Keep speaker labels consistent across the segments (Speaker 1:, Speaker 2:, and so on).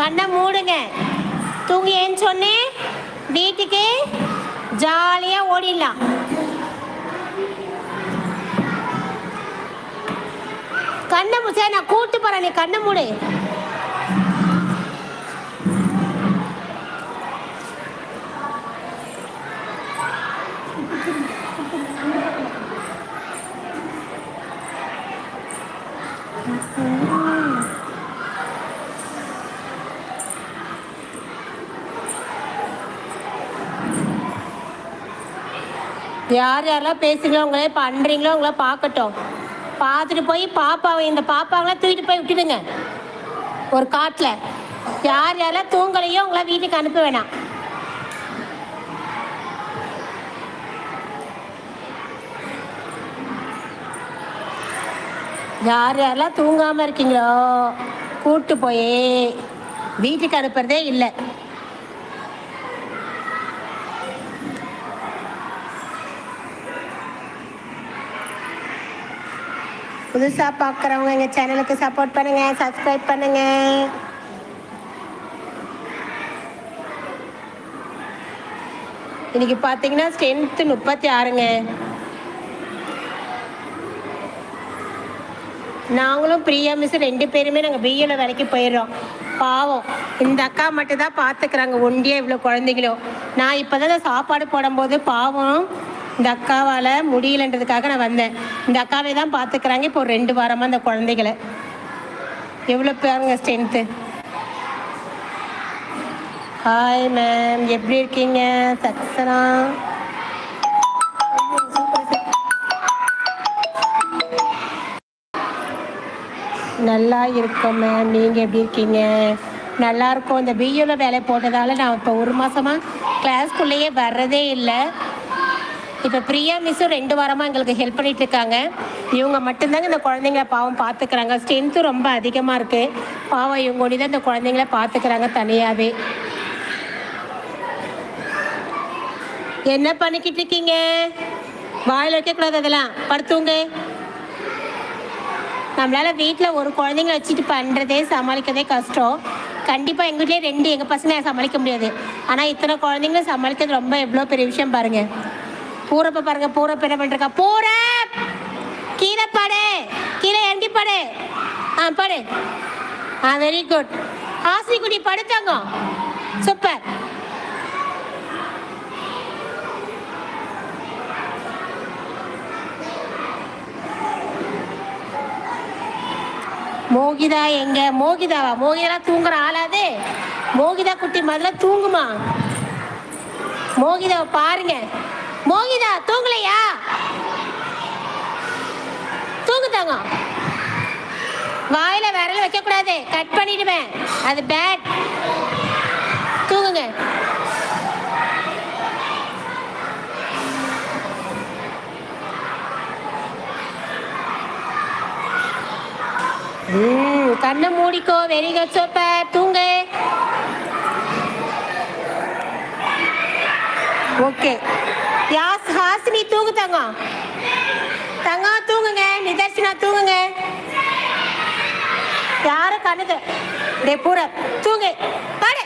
Speaker 1: கண்ணை மூடுங்க. தூங்கி ஏன்னு சொன்னேன் வீட்டுக்கு ஜாலியாக ஓடிடலாம். கண்ணை சரி நான் கூட்டு போகிறேன் நீ கண்ணை மூடு. யார் யாரெல்லாம் பேசுகிறோம் உங்களே பண்ணுறீங்களோ உங்களை பார்க்கட்டும். பார்த்துட்டு போய் பாப்பாவை இந்த பாப்பாவெல்லாம் தூக்கிட்டு போய் விட்டுடுங்க. ஒரு காட்டில். யார் யாரெல்லாம் தூங்கலையோ உங்களை வீட்டுக்கு அனுப்ப வேணாம். யார் யாரெல்லாம் தூங்காமல் இருக்கீங்களோ கூட்டு போய் வீட்டுக்கு அனுப்புறதே இல்லை. புதுசாக பார்க்குறவங்க எங்கள் சேனலுக்கு சப்போர்ட் பண்ணுங்கள் சப்ஸ்கிரைப் பண்ணுங்கள் இன்னைக்கு பார்த்தீங்கன்னா ஸ்ட்ரென்த்து முப்பத்தி ஆறுங்க நாங்களும் பிரியா மிஸ் ரெண்டு பேருமே நாங்கள் பிஏல வேலைக்கு போயிடுறோம். பாவம். இந்த அக்கா மட்டும் தான் பார்த்துக்கிறாங்க ஒண்டியே இவ்வளோ குழந்தைகளும் நான் இப்போ தான் சாப்பாடு போடும்போது பாவம். இந்த அக்காவால் முடியலன்றதுக்காக நான் வந்தேன். இந்த அக்காவை தான் பார்த்துக்கிறாங்க இப்போ ஒரு ரெண்டு வாரமாக அந்த குழந்தைகளை. எவ்வளோ பேருங்க ஸ்ட்ரென்த்து ஹாய் மேம் எப்படி இருக்கீங்க? சக்ஸனா நல்லா இருக்கோம் மேம் நீங்கள் எப்படி இருக்கீங்க? நல்லா இருக்கும். இந்த பியூவில் வேலை போட்டதால் நான் இப்போ ஒரு மாதமாக கிளாஸ்க்குள்ளேயே வர்றதே இல்லை. இப்போ பிரியா மிஸ்ஸும் ரெண்டு வாரமாக எங்களுக்கு ஹெல்ப் பண்ணிட்டு இருக்காங்க. இவங்க மட்டும்தாங்க இந்த குழந்தைங்கள பாவம் பார்த்துக்கிறாங்க ஸ்ட்ரென்த்தும் ரொம்ப அதிகமாக இருக்குது பாவம் இவங்க ஒன்று தான் இந்த குழந்தைங்கள பார்த்துக்கிறாங்க தனியாகவே என்ன பண்ணிக்கிட்டு இருக்கீங்க? வாயில் வைக்கக்கூடாது அதெல்லாம். படுத்துங்க. நம்மளால் வீட்டில் ஒரு குழந்தைங்க வச்சுட்டு பண்ணுறதே சமாளிக்கிறதே கஷ்டம். கண்டிப்பாக எங்கள் வீட்லேயே ரெண்டு எங்கள் பசங்க சமாளிக்க முடியாது. ஆனால் இத்தனை குழந்தைங்களும் சமாளிக்கிறது ரொம்ப எவ்வளோ பெரிய விஷயம் பாருங்கள் பூரப்ப பாருங்க பூரப்ப என்ன பண்ணிருக்கா பூர கீழே படு! கீழே இறங்கி படு! ஆ படு. ஆ வெரி குட் ஆசி குடி படுத்தாங்க சூப்பர் மோகிதா எங்க? மோகிதாவா? மோகிதா தூங்குற ஆளாது மோகிதா குட்டி முதல்ல தூங்குமா? மோகிதாவை பாருங்க. மோகிதா தூங்கலையா? தூங்குதாங்க. வாயில விரல் வைக்க கூடாது கட் பண்ணிடுவேன். அது பேட் தூங்குங்க. ம் கண்ணை மூடிக்கோ வெரி குட் சூப்பர் தூங்கு. ஓகே. தூங்கு தங்கம் தங்கம் தூங்குங்க நிதர்ஷனா தூங்குங்க யாரும் கண்ணுது டே பூரா தூங்கு பாடு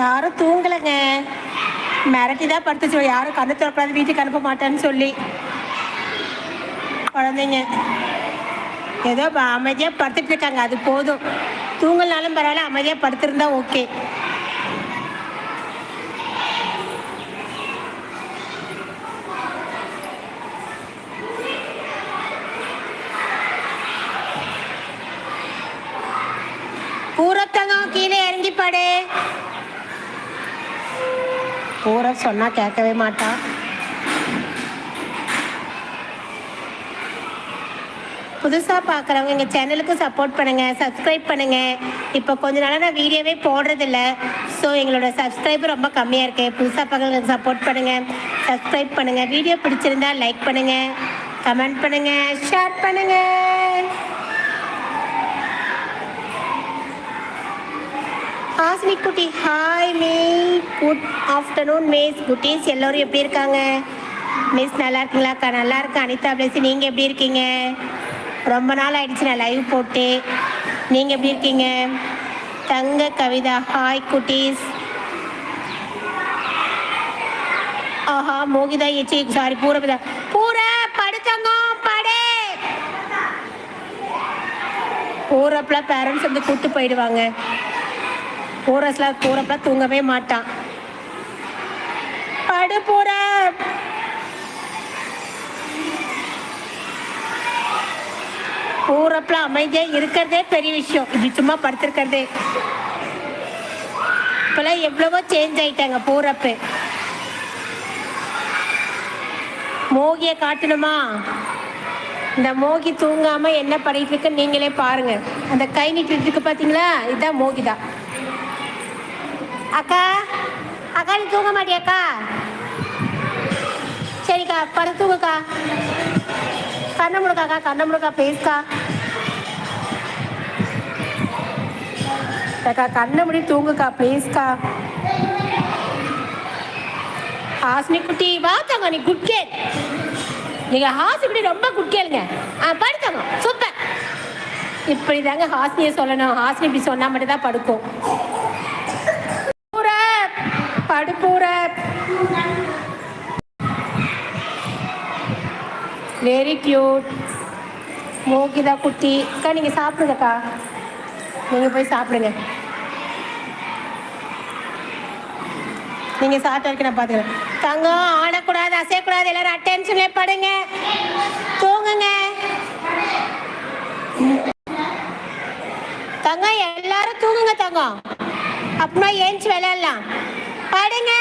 Speaker 1: யாரும் தூங்கலைங்க. மிரட்டி தான் படுத்துச்சு. யாரும் கண்ணு திறக்கூடாது வீட்டுக்கு அனுப்ப மாட்டேன்னு சொல்லி. குழந்தைங்க ஏதோ அமைதியாக படுத்துட்டு இருக்காங்க. அது போதும். தூங்கலனாலும் பரவாயில்ல அமைதியாக படுத்திருந்தா ஓகே பூரத்தங்கம் கீழே இறங்கி படு பூரா சொன்னால் கேட்கவே மாட்டா. புதுசாக பார்க்குறவங்க எங்கள் சேனலுக்கு சப்போர்ட் பண்ணுங்கள் சப்ஸ்கிரைப் பண்ணுங்கள் இப்போ கொஞ்ச நாளாக நான் வீடியோவே போடுறதில்ல. ஸோ எங்களோட சப்ஸ்கிரைபர் ரொம்ப கம்மியாக இருக்குது புதுசாக பார்க்குறவங்களுக்கு சப்போர்ட் பண்ணுங்கள் சப்ஸ்கிரைப் பண்ணுங்கள் வீடியோ பிடிச்சிருந்தா லைக் பண்ணுங்கள் கமெண்ட் பண்ணுங்கள் ஷேர் பண்ணுங்கள் ஆசினி குட்டி. ஹாய் மே குட் ஆஃப்டர்நூன் மிஸ் குட்டீஸ் எல்லோரும் எப்படி இருக்காங்க? மிஸ் நல்லா இருக்கீங்களாக்கா? நல்லா இருக்கா அனிதா பிளஸி நீங்கள் எப்படி இருக்கீங்க? ரொம்ப நாள் ஆயிடுச்சு நான் லைவ் போட்டு நீங்கள் எப்படி இருக்கீங்க? தங்க கவிதா ஹாய் குட்டீஸ் ஆஹா மோகிதா ஏச்சி சாரி பூரபிதா பூர படுத்தங்க படே பூரப்பில் பேரண்ட்ஸ் வந்து கூப்பிட்டு போயிடுவாங்க. பூரஸ்லாம் பூரப்பில் தூங்கவே மாட்டான். படு. போற பூரப்பில் அமைதியாக இருக்கிறதே பெரிய விஷயம். இப்படி சும்மா படுத்திருக்கிறதே. இப்போல்லாம் எவ்வளவோ சேஞ்ச் ஆயிட்டாங்க போறப்ப. மோகியை காட்டணுமா? இந்த மோகி தூங்காம என்ன பண்ணிட்டு நீங்களே பாருங்க. அந்த கை நீட்டிட்டு இருக்கு பாத்தீங்களா? இதுதான் மோகிதா அக்கா அக்கா நீ தூங்க மாட்டியாக்கா? சரிக்கா படு தூங்குக்கா. கண்ணை முடுக்காக்கா கண்ணை முடுக்கா பேசுக்கா அக்கா கண்ணை முடி தூங்குக்கா ப்ளீஸ்க்கா ஹாஸ்னி குட்டி வா தங்க நீ குட் கேள் நீங்கள் ஹாஸ்னி குட்டி ரொம்ப குட் கேளுங்க ஆ படுத்தங்க சூப்பர் இப்படி தாங்க ஹாஸ்னியை சொல்லணும். ஹாஸ்னி இப்படி சொன்னா மட்டும் தான் படுக்கும் பூர படு பூர வெரி க்யூட் மோகிதா குட்டி. அக்கா நீங்கள் சாப்பிடுங்கக்கா. நீங்கள் போய் சாப்பிடுங்க. நீங்கள் சாப்பிட்ட வரைக்கும் நான் பார்த்துக்கிறேன் தங்கம் ஆடக்கூடாது அசையக்கூடாது எல்லாரும் அட்டென்ஷன்ல படுங்க. தூங்குங்க. தங்கம் எல்லாரும் தூங்குங்க தங்கம். அப்புறமா ஏஞ்சி விளையாடலாம். படுங்க.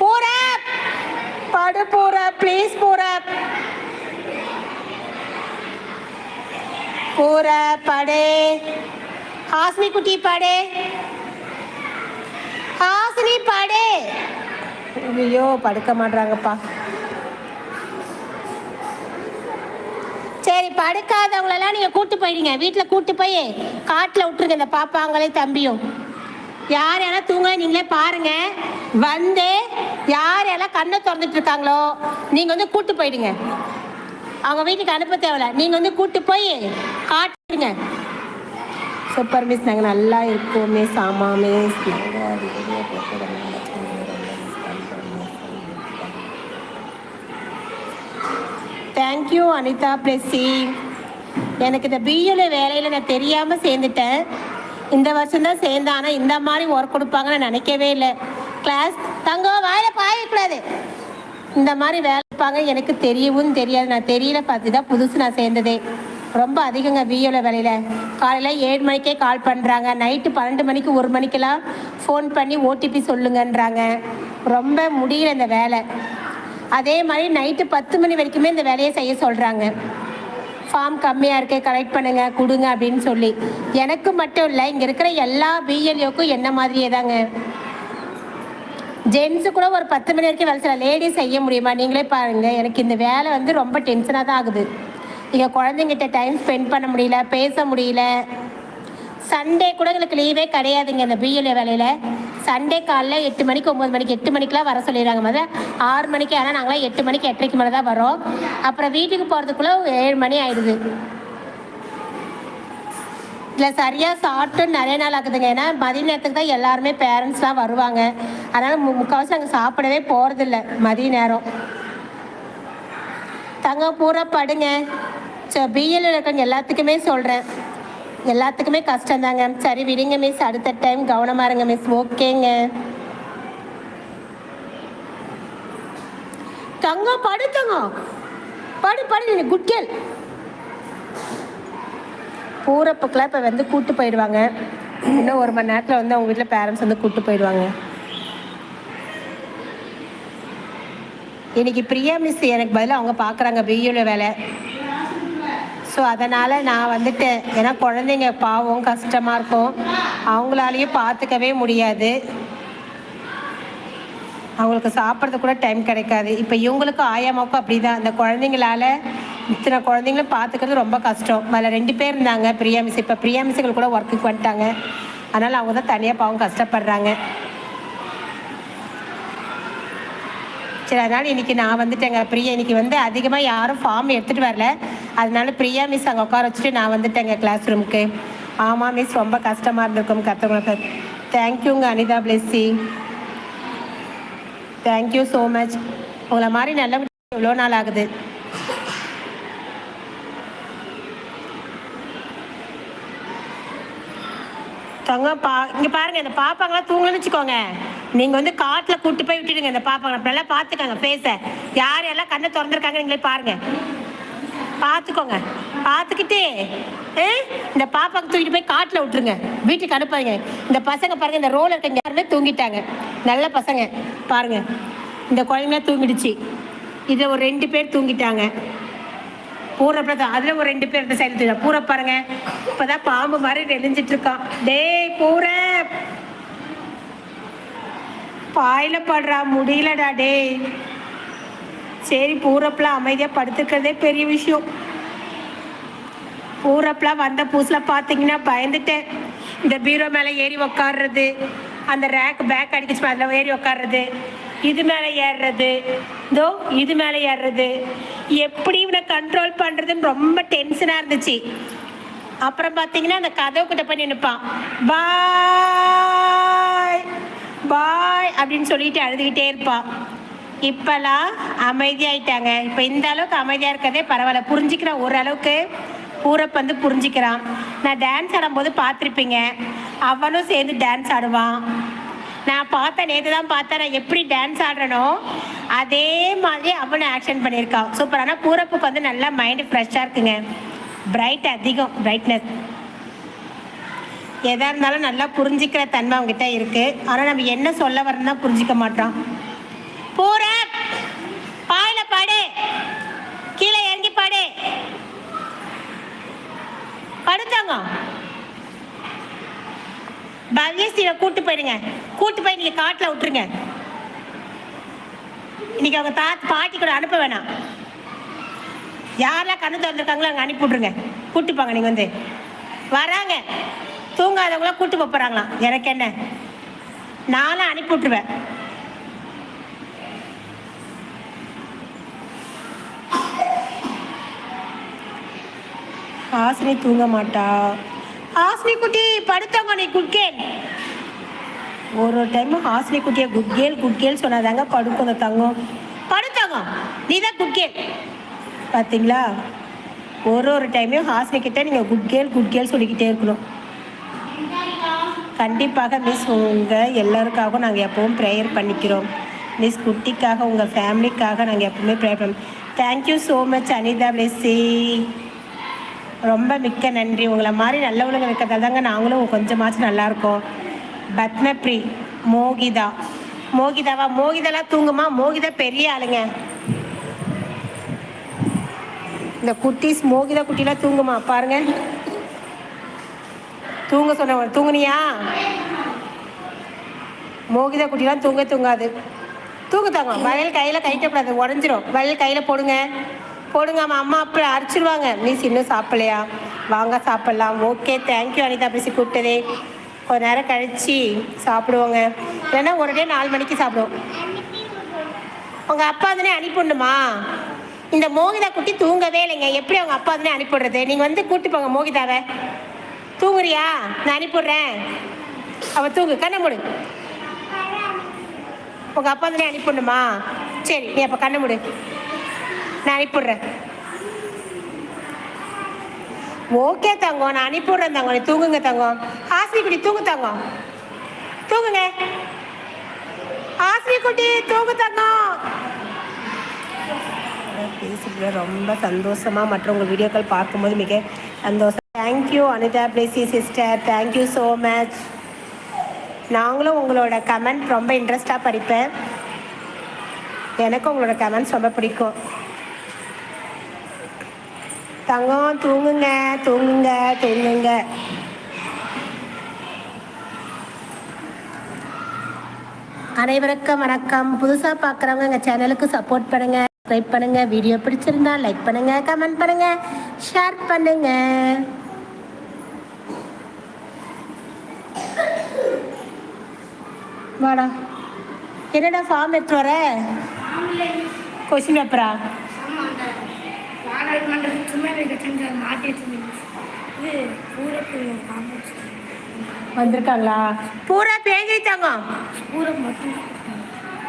Speaker 1: பூரா படு பூரா ப்ளீஸ் பூரா கூற படே ஹாஸ்னி குட்டி படே. ஹாசினி படே. ஐயோ படுக்க மாட்றாங்கப்பா. சரி படுக்காதவங்களெல்லாம் நீங்கள் கூட்டு போயிடுங்க. வீட்டில் கூட்டு போய் காட்டில் விட்டுருங்க இந்த பாப்பாங்களே தம்பியும். யார் யாரெல்லாம் தூங்க நீங்களே பாருங்க. வந்து யார் யாரெல்லாம் கண்ணை திறந்துட்டு இருக்காங்களோ நீங்கள் வந்து கூட்டு போயிடுங்க. அவங்க வீட்டுக்கு அனுப்ப தேவையில்ல. நீங்கள் வந்து கூட்டு போய் காட்டுங்க. சூப்பர் மிஸ் நாங்கள் நல்லா இருக்கோமே சாமா மிஸ் தேங்க்யூ அனிதா பிளஸ்ஸி எனக்கு இந்த பியூல வேலையில் நான் தெரியாமல் சேர்ந்துட்டேன். இந்த வருஷம் தான் சேர்ந்தேன். ஆனால் இந்த மாதிரி ஒர்க் கொடுப்பாங்கன்னு நினைக்கவே இல்லை. கிளாஸ் தங்கம் வாயில் பாயக்கூடாது. இந்த மாதிரி வேலை இருப்பாங்க எனக்கு தெரியவும் தெரியாது. நான் தெரியல பார்த்து தான் புதுசு நான் சேர்ந்ததே. ரொம்ப அதிகங்க வியோல வேலையில். காலையில் ஏழு மணிக்கே கால் பண்ணுறாங்க நைட்டு பன்னெண்டு மணிக்கு ஒரு மணிக்கெல்லாம் ஃபோன் பண்ணி ஓடிபி சொல்லுங்கன்றாங்க. ரொம்ப முடியல இந்த வேலை. அதே மாதிரி நைட்டு பத்து மணி வரைக்குமே இந்த வேலையை செய்ய சொல்கிறாங்க ஃபார்ம் கம்மியாக இருக்குது கலெக்ட் பண்ணுங்க கொடுங்க அப்படின்னு சொல்லி. எனக்கு மட்டும் இல்லை இங்கே இருக்கிற எல்லா பிஎல்ஓக்கும் என்ன மாதிரியே தாங்க. ஜென்ஸு கூட ஒரு பத்து மணி வரைக்கும் வேலை செய்யலாம். லேடிஸ் செய்ய முடியுமா? நீங்களே பாருங்கள் எனக்கு இந்த வேலை வந்து ரொம்ப டென்ஷனாக தான் ஆகுது. இங்கே குழந்தைங்கிட்ட டைம் ஸ்பெண்ட் பண்ண முடியல பேச முடியல. சண்டே கூட எங்களுக்கு லீவே கிடையாதுங்க இந்த பிஎல்ஏ வேலையில். சண்டே காலைல எட்டு மணிக்கு ஒம்பது மணிக்கு எட்டு மணிக்கெலாம் வர சொல்லிடுறாங்க. முதல்ல ஆறு மணிக்கு ஆனால் நாங்களாம் எட்டு மணிக்கு எட்டரைக்கு மேலே தான் வரோம் அப்புறம் வீட்டுக்கு போகிறதுக்குள்ளே ஏழு மணி ஆயிடுது. இல்லை சரியாக சாப்பிட்டு நிறைய நாள் ஆகுதுங்க. ஏன்னா மதிய நேரத்துக்கு தான் எல்லாருமே பேரண்ட்ஸ்லாம் வருவாங்க. அதனால் மு முக்கால்வாசி நாங்கள் சாப்பிடவே போகிறதில்ல மதிய நேரம். தங்கம் பூரா படுங்க. ஸோ பிஎல் இருக்கிறவங்க எல்லாத்துக்குமே சொல்கிறேன் எல்லாத்துக்குமே கஷ்டம் தாங்க. சரி விடுங்க மிஸ் அடுத்த டைம் கவனமாக இருங்க மிஸ் ஓகேங்க. தங்கம் படு தங்கம் படு படு குட் கேள். போகிறப்பக்கெல்லாம் இப்போ வந்து கூட்டு போயிடுவாங்க. இன்னும் ஒரு மணி நேரத்தில் வந்து அவங்க வீட்டில் பேரண்ட்ஸ் வந்து கூப்பிட்டு போயிடுவாங்க. இன்னைக்கு பிரியா மிஸ் எனக்கு பதிலாக அவங்க பார்க்குறாங்க பியூல வேலை. ஸோ அதனால் நான் வந்துட்டேன் ஏன்னா குழந்தைங்க பாவம் கஷ்டமாக இருக்கும். அவங்களாலையும் பார்த்துக்கவே முடியாது. அவங்களுக்கு சாப்பிட்றது கூட டைம் கிடைக்காது. இப்போ இவங்களுக்கும் ஆயாமாவுக்கும் அப்படி தான் இந்த குழந்தைங்களால இத்தனை குழந்தைங்களும் பார்த்துக்கிறது ரொம்ப கஷ்டம். அதில் ரெண்டு பேர் இருந்தாங்க பிரியா மிஸ். இப்போ பிரியா மிஸ்ஸுகள் கூட ஒர்க்குக்கு வந்துட்டாங்க. அதனால் அவங்க தான் தனியாக பாவம் கஷ்டப்படுறாங்க. சரி அதனால் இன்றைக்கி நான் வந்துட்டேங்க. பிரியா இன்றைக்கி வந்து அதிகமாக யாரும் ஃபார்ம் எடுத்துகிட்டு வரல. அதனால பிரியா மிஸ் அங்கே உட்கார வச்சுட்டு நான் வந்துட்டேங்க கிளாஸ் ரூமுக்கு ஆமாம் மிஸ் ரொம்ப கஷ்டமாக இருந்திருக்கும் கற்றுக்கணும் தேங்க்யூங்க Anitha Blessy thank you so much உங்களை மாதிரி நல்ல இவ்வளோ நாள் ஆகுது. தங்க பா இங்கே பாருங்க இந்த பாப்பாங்களாம் தூங்கலன்னு வச்சுக்கோங்க. நீங்கள் வந்து காட்டில் கூட்டு போய் விட்டுடுங்க இந்த பாப்பாங்க நல்லா பார்த்துக்கோங்க ஃபேஸை யார் எல்லாம் கண்ணை திறந்துருக்காங்க நீங்களே பாருங்க. பார்த்துக்கோங்க பார்த்துக்கிட்டு ஆ, இந்த பாப்பாக்கு தூக்கிட்டு போய் காட்டில் விட்டுருங்க. வீட்டுக்கு அனுப்பாங்க இந்த பசங்க பாருங்க இந்த ரோல் இருக்க யாருமே தூங்கிட்டாங்க. நல்ல பசங்க. பாருங்க. இந்த குழந்தைங்க தூங்கிடுச்சு. இதில் ஒரு ரெண்டு பேர் தூங்கிட்டாங்க. பூரப்ப தான். அதில் ஒரு ரெண்டு பேர் இந்த சைடு தூங்க பூர பாருங்க. இப்போதான் பாம்பு மாதிரி நெளிஞ்சிட்டு இருக்கான் டேய் பூர பாயில படுறா முடியலடா டேய். சரி பூரப்பெலாம் அமைதியாக படுத்துக்கிறதே பெரிய விஷயம். பூரப்பெலாம் வந்த புதுசில் பார்த்தீங்கன்னா பயந்துட்டேன். இந்த பீரோ மேலே ஏறி உக்காடுறது அந்த ரேக் பேக் அடிக்கிச்சு அதில் ஏறி உக்காடுறது இது மேலே ஏறுறது. இதோ இது மேலே ஏறுறது. எப்படி இவனை கண்ட்ரோல் பண்ணுறதுன்னு ரொம்ப டென்ஷனாக இருந்துச்சு. அப்புறம் பார்த்தீங்கன்னா அந்த கதவு கிட்ட போய் நினைப்பான் பாய் பாய் அப்படின்னு சொல்லிட்டு அழுதுகிட்டே இருப்பான். இப்போல்லாம் அமைதியாயிட்டாங்க. இப்போ இந்த அளவுக்கு அமைதியாக இருக்கிறதே பரவாயில்ல. புரிஞ்சுக்கிறான் ஓரளவுக்கு ஊரப்ப வந்து புரிஞ்சுக்கிறான். நான் டான்ஸ் ஆடும்போது பார்த்துருப்பீங்க. அவனும் சேர்ந்து டான்ஸ் ஆடுவான். நான் பார்த்தேன் நேற்று தான் பார்த்தேன். நான் எப்படி டான்ஸ் ஆடுறனோ அதே மாதிரி அவனை ஆக்ஷன் பண்ணியிருக்கான் சூப்பர் ஆனால் பூரப்புக்கு வந்து நல்லா மைண்டு ஃப்ரெஷ்ஷாக இருக்குங்க. பிரைட் அதிகம் பிரைட்னஸ் எதாக இருந்தாலும் நல்லா புரிஞ்சிக்கிற தன்மை அவங்ககிட்ட இருக்குது ஆனால் நம்ம என்ன சொல்ல வரணும்னா புரிஞ்சிக்க மாட்டோம். பூர பாயில பாடு. கீழே இறங்கி பாடு. படுத்தாங்க. பகேஸ்வரியை கூட்டு போயிடுங்க. கூட்டு போய் நீங்க காட்டில் விட்டுருங்க. இன்னைக்கு அவங்க தா பாட்டி கூட அனுப்ப வேணாம். யாரெல்லாம் கண்ணு திறந்துருக்காங்களோ அங்கே அனுப்பி விட்ருங்க கூட்டுப்பாங்க நீங்கள் வந்து. வராங்க. தூங்காதவங்களாம் கூட்டு போப் போகிறாங்களாம் எனக்கு என்ன? நானும் அனுப்பி விட்ருவேன் ஆசிரியர் தூங்க மாட்டா. ஹாசினி குட்டி படுத்தவங்க நீ குட்கேல். ஒரு ஒரு டைம் ஹாசினி குட்டியை குட்கேல் குட்கேல் சொன்னாதாங்க படுக்கும் தங்கம். படுத்தவங்க நீ தான் குட்கேல். பார்த்தீங்களா ஒரு ஒரு டைமையும் ஹாசினி கிட்ட நீங்கள் குட்கேல் குட்கேல் சொல்லிக்கிட்டே இருக்கணும். கண்டிப்பாக மிஸ் உங்கள் எல்லாருக்காகவும் நாங்கள் எப்பவும் ப்ரேயர் பண்ணிக்கிறோம். மிஸ் குட்டிக்காக உங்கள் ஃபேமிலிக்காக நாங்கள் எப்பவுமே ப்ரேயர் பண்ணோம். Thank you so much Anitha Blessy ரொம்ப மிக்க நன்றி. உங்களை மாதிரி நல்லவளுங்க இருக்கிறதால தாங்க நாங்களும் கொஞ்சமாச்சும் நல்லா இருக்கோம் பத்மப்ரி மோகிதா. மோகிதாவா? மோகிதாலாம் தூங்குமா? மோகிதா பெரிய ஆளுங்க. இந்த குட்டீஸ் மோகிதா குட்டிலாம் தூங்குமா? பாருங்க. தூங்க சொன்ன தூங்குனியா? மோகிதா குட்டிலாம் தூங்க தூங்காது. தூங்க தாங்க. வயல் கையில் கைட்டப்படாது உடஞ்சிரும். வயல் கையில் போடுங்க. போடுங்க அம்மா அம்மா அப்படி அரைச்சிருவாங்க. மிஸ் இன்னும் சாப்பிடலையா? வாங்க சாப்பிட்லாம். ஓகே தேங்க்யூ அனிதா பேசி கூப்பிட்டதே. கொஞ்ச நேரம் கழித்து சாப்பிடுவோங்க. இல்லைன்னா ஒரு நாலு மணிக்கு சாப்பிடுவோம். உங்கள் அப்பா தானே அனுப்பிடணுமா இந்த மோகிதா குட்டி தூங்கவே இல்லைங்க. எப்படி அவங்க அப்பா தானே அனுப்பிடுறது நீங்கள் வந்து கூட்டி போங்க மோகிதாவை. தூங்குறியா? நான் அனுப்பிடுறேன் அவள் தூங்கு கண்ணை மூடு. உங்கள் அப்பா தானே அனுப்பிடணுமா சரி நீ அப்போ கண்ணை மூடு. நான் அனுப்பிடுறேன் ஓகே தங்கம் நான் அனுப்பிடுறேன் தங்கம். நீ தூங்குங்க தங்கம். ஆசிரி தூங்கு தங்கம். தூங்குங்க. ஆசிரி குட்டி தூங்கு தங்கம். பேசிக்கல ரொம்ப சந்தோஷமாக மற்றவங்க வீடியோக்கள் பார்க்கும்போது மிக சந்தோஷம். Thank you Anitha. Blessy sister thank you so much நாங்களும் உங்களோட கமெண்ட் ரொம்ப இன்ட்ரெஸ்டாக படிப்பேன். எனக்கும் உங்களோட கமெண்ட்ஸ் ரொம்ப பிடிக்கும். தங்கம் தூங்குங்க தூங்குங்க தூங்குங்க. அனைவருக்கும் வணக்கம். புதுசாக பார்க்குறவங்க எங்கள் சேனலுக்கு சப்போர்ட் பண்ணுங்க சப்ஸ்கிரைப் பண்ணுங்க. வீடியோ பிடிச்சிருந்தா லைக் பண்ணுங்க கமெண்ட் பண்ணுங்க ஷேர் பண்ணுங்க. வாடா. என்னடா ஃபார்ம் எடுத்து வர? கொஸ்டின் பேப்பரா வந்திருக்காங்களா? பூரா பேஞ்சிட்டாங்க
Speaker 2: பூரம் மட்டும்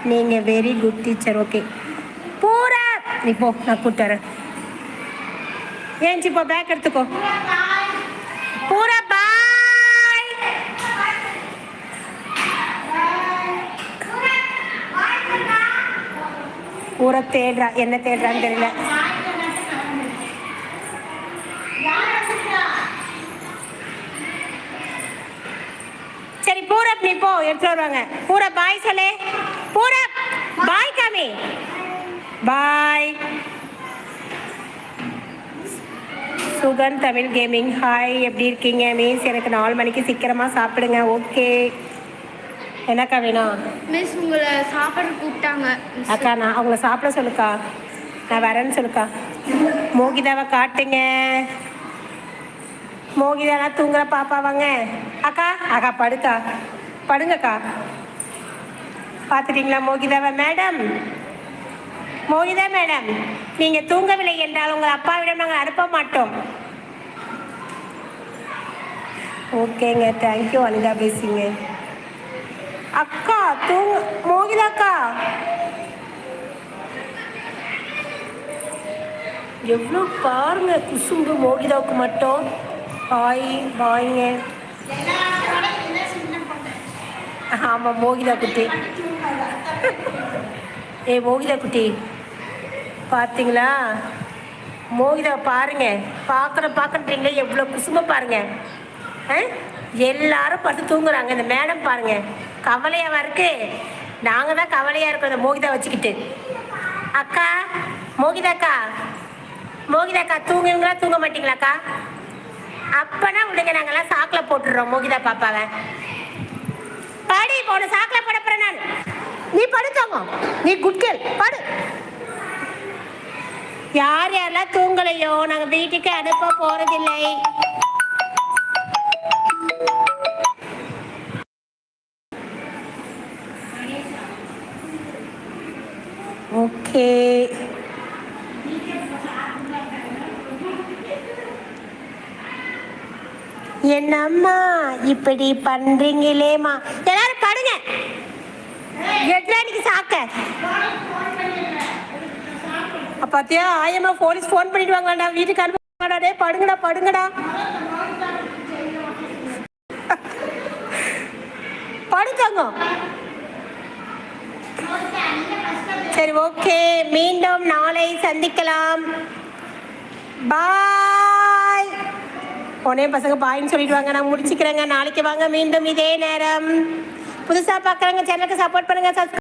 Speaker 1: நீங்கள் வெரி குட் டீச்சர் ஓகே பூரா நீ போ நான் கூட்டுறேன் ஏஞ்சி போ பேக் எடுத்துக்கோ. பூரா பாய் பூரா தேடுறா என்ன தேடுறான்னு தெரியல சரி பூரப் நீ போ எடுத்துட்டு வருவாங்க. பூரப் பாய் சொல்லு. பூரப் பாய் காமி பாய். சுகன் தமிழ் கேமிங் ஹாய் எப்படி இருக்கீங்க? மீன்ஸ் எனக்கு நாலு மணிக்கு சீக்கிரமாக சாப்பிடுங்க. ஓகே என்னக்கா வேணும்?
Speaker 2: மிஸ் உங்களை சாப்பாடு கூப்பிட்டாங்க.
Speaker 1: அக்கா நான் அவங்கள சாப்பிட சொல்லுக்கா. நான் வரேன்னு சொல்லுக்கா. மோகிதாவை காட்டுங்க. மோகிதாலாம் தூங்குற பாப்பா வாங்க. அக்கா அக்கா படுக்கா. படுங்கக்கா. பார்த்துட்டீங்களா மோகிதாவை மேடம்? மோகிதா மேடம் நீங்கள் தூங்கவில்லை என்றால் உங்கள் அப்பாவிடம் நாங்கள் அனுப்ப மாட்டோம். ஓகேங்க தேங்க்யூ அனிதா பேசிங்க. அக்கா தூங்க மோகிதா அக்கா எவ்வளோ பாருங்க குசும்பு மோகிதாவுக்கு மட்டும். பாய் பாய்ங்க ஆமாம் மோகிதா குட்டி. ஏ மோகிதா குட்டி பார்த்தீங்களா மோகிதா பாருங்க. பார்க்குற பார்க்குறீங்களே எவ்வளோ குசும்ப பாருங்க. ஆ? எல்லாரும் படுத்து தூங்குறாங்க. இந்த மேடம் பாருங்க. கவலையாவா இருக்கு? நாங்கள் தான் கவலையாக இருக்கோம் இந்த மோகிதா வச்சுக்கிட்டு. அக்கா மோகிதாக்கா மோகிதாக்கா தூங்குங்களா தூங்க மாட்டீங்களாக்கா அப்போனா விடுங்க நாங்கள்லாம் சாக்கில் போட்டுடுறோம் மோகிதா பாப்பாவை. பாடி போன சாக்கில் போட போறேன் நான். நீ படுத்தோங்க நீ குட்கேல் படு. யார் யாரெல்லாம் தூங்கலையோ நாங்கள் வீட்டுக்கு அனுப்ப போறதில்லை. ஓகே என்னம்மா இப்படி பண்றீங்களேமா எல்லாரும் படுங்க. எட்ரானிக்கு சாக்க? பாத்தியா ஆயம்மா போலீஸ் ஃபோன் பண்ணிடுவாங்கடா வீட்டுக்கு அனுப்புவாங்கடா டே படுங்கடா படுங்கடா. படுக்கங்க சரி ஓகே மீண்டும் நாளை சந்திக்கலாம். பாய் உடனே பசங்க பாய்ன்னு சொல்லிடுவாங்க. நான் முடிச்சுக்கிறேங்க. நாளைக்கு வாங்க. மீண்டும் இதே நேரம். புதுசாக பார்க்குறவங்க சேனலுக்கு சப்போர்ட் பண்ணுங்கள் சப்ஸ்கிரைப்